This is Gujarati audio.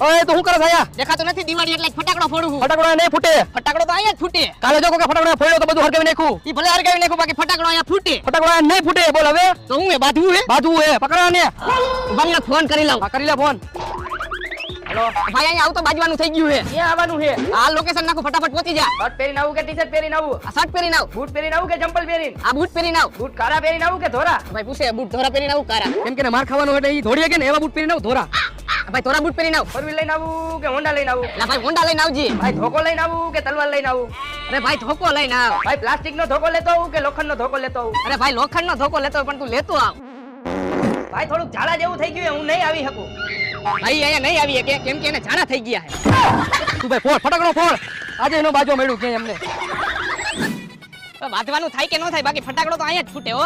ઓય તો હું કરે આયા દેખાતો નથી દિવાળી એટલે ફટાકડો ફોડું છું. ફટાકડો નહીં ફૂટે. ફટાકડો તો અહીંયા જ ફૂટે. કાલે જો કોકે ફટાકડો ફોડ્યો તો બધું હરગાવી નાખું ઈ ભલે હરગાવી નાખું બાકી ફટાકડો અહીંયા ફૂટે. ફટાકડો અહીંયા નહીં ફૂટે. બોલ હવે. તો હું એ બાધવું હે? બાધવું હે. પકડા ને બંને ફોન કરી લઉં. કરી લે ફોન. હેલો. ભાઈ અહીંયા આવું તો બાજવાનું થઈ ગયું હે. ક્યાં આવવાનું હે? આ લોકેશન નાખો ફટાફટ પહોંચી જા. શર્ટ પહેરીને આવું કે ટી-શર્ટ પહેરીને આવું? આ શર્ટ પહેરીને આવ. બૂટ પહેરીને આવું કે ચંપલ પહેરીને આ બૂટ પહેરીને આવું. બૂટ કાળા પહેરીને આવું કે ધોરા? ભાઈ પૂછે બૂટ ધોરા પહેરીને આવું કારા કેમ કે માર ખાવાનો એટલે ઈ ધોડીએ કે ને એવા બૂટ પહેરીને આવું ધોરા. ભાઈ ધોરા બૂટ પહેરીને આવ. ફોર વ્હીલ લઈને આવું કે હોન્ડા લઈને આવું? ના ભાઈ હોન્ડા લઈને આવજી. ભાઈ ધોકો લઈને આવું કે તલવાર લઈને આવું? અરે ભાઈ ધોકો લઈને આવ. ભાઈ પ્લાસ્ટિક નો ધોકો લેતો આવું કે લોખંડ નો ધોકો લેતો આવું? અરે ભાઈ લોખંડનો ધોકો લેતો પણ તું લેતો આવ. ભાઈ થોડુંક ઝાડા જેવું થઈ ગયું હું નહીં આવી શકું. ભાઈ અહીંયા નહીં આવી કે કેમ કે એને ઝાડા થઈ ગયા છે તું ભાઈ ફોડ ફટાકડો ફોડ. આજે એનો બાજુ મળ્યું કે એમને. વાંધવાનું થાય કે ન થાય બાકી ફટાકડો તો અહીંયા જ ફૂટે હો.